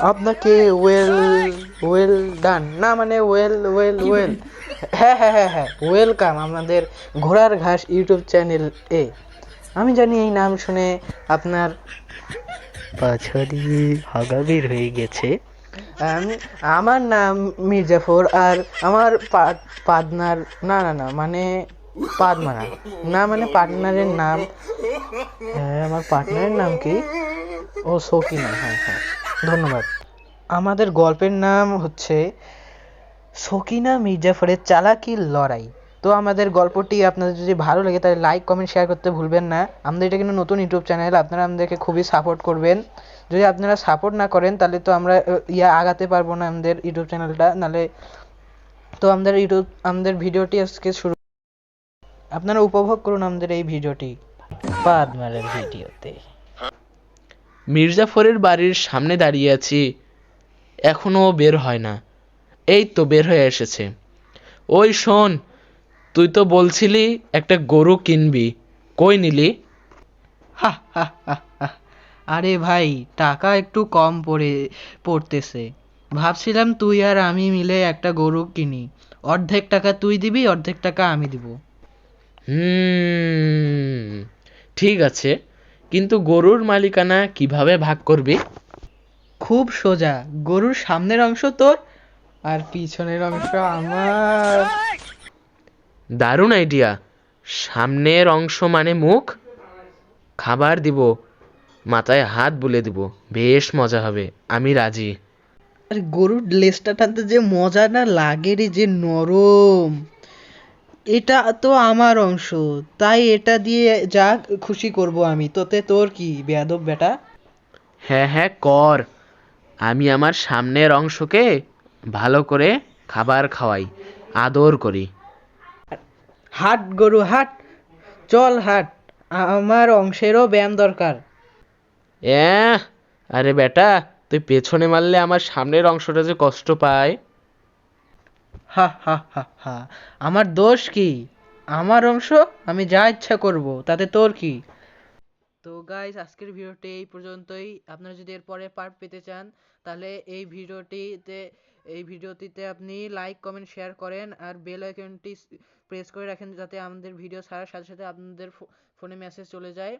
আপনাকে well well done না মানে ওয়েল ওয়েল ওয়েল হ্যাঁ হ্যাঁ হ্যাঁ হ্যাঁ ওয়েলকাম আমাদের ঘোড়ার ঘাস ইউটিউব চ্যানেল এ। আমি জানি এই নাম শুনে আপনার পাছারি হাগাবির হয়ে গেছে। আম- আমার নাম মির্জাফর আর আমার পা- পার্টনার না না না মানে পাদমানা না। মানে পার্টনারের নাম। হ্যাঁ আমার পার্টনারের নাম কি? ও সকিনা হ্যাঁ হ্যাঁ। ধন্যবাদ। আমাদের গল্পের নাম হচ্ছে সকিনা মির্জাফরের চালাকির লড়াই। তো আমাদের গল্পটি আপনাদের যদি ভালো লাগে তাহলে লাইক কমেন্ট শেয়ার করতে ভুলবেন না। আমাদের এটা কিন্তু নতুন ইউটিউব চ্যানেল আপনারা আমাদেরকে খুবই সাপোর্ট করবেন। যদি আপনারা সাপোর্ট না করেন তাহলে তো আমরা ইয়া আগাতে পারব না আমাদের ইউটিউব চ্যানেলটা। নাহলে তো আমাদের ইউটিউব আমাদের ভিডিওটি আজকে শুরু আপনারা উপভোগ করুন আমাদের এই ভিডিওটি। পাদমালের ভিডিওতে। মির্জাফরের বাড়ির সামনে দাঁড়িয়ে আছি। এখনও বের হয় না। এই তো বের হয়ে এসেছে। ওই শোন তুই তো বলছিলি একটা গরু কিনবি। কই নিলি? হা হা হা হা। আরে ভাই টাকা একটু কম পড়ে পড়তেছে। ভাবছিলাম তুই আর আমি মিলে একটা গরু কিনি। অর্ধেক টাকা তুই দিবি অর্ধেক টাকা আমি দিব। হুম ঠিক আছে। কিন্তু গরুর মালিকানা কীভাবে ভাগ করবি? খুব সোজা। গরুর সামনের অংশ তোর আর পিছনের অংশ আমার। দারুণ আইডিয়া সামনের অংশ মানে মুখ? খাবার দিব মাথায় হাত বুলে দিব বেশ মজা হবে আমি রাজি। আরে গরুর লেজটা টানতে যে মজা না লাগে রে যে নরম। এটা তো আমার অংশ তাই এটা দিয়ে যা খুশি করব আমি। তোতে তোর কি বেয়াদব বেটা? হ্যাঁ হ্যাঁ কর। আমি আমার সামনের অংশকে ভালো করে খাবার খাওয়াই আদর করি। হাট গরু হাট। চল হাট আমার অংশেরও ব্যায়াম দরকার। এ আরে বেটা তুই পেছনে মারলে আমার সামনের অংশটা যে কষ্ট পায়। হা হা হা হা। আমার দোষ কি? আমার অংশ আমি যা ইচ্ছা করব, তাতে তোর কি? তো গাইস আজকের ভিডিওটি এই পর্যন্তই। আপনারা যদি এর পরে পার্ট পেতে চান, তাহলে এই ভিডিওটিতে এই ভিডিওটিতে আপনি লাইক কমেন্ট শেয়ার করেন আর বেল আইকনটি প্রেস করে রাখেন যাতে আমাদের ভিডিও ছাড়ার সাথে সাথে আপনাদের ফোনে মেসেজ চলে যায়।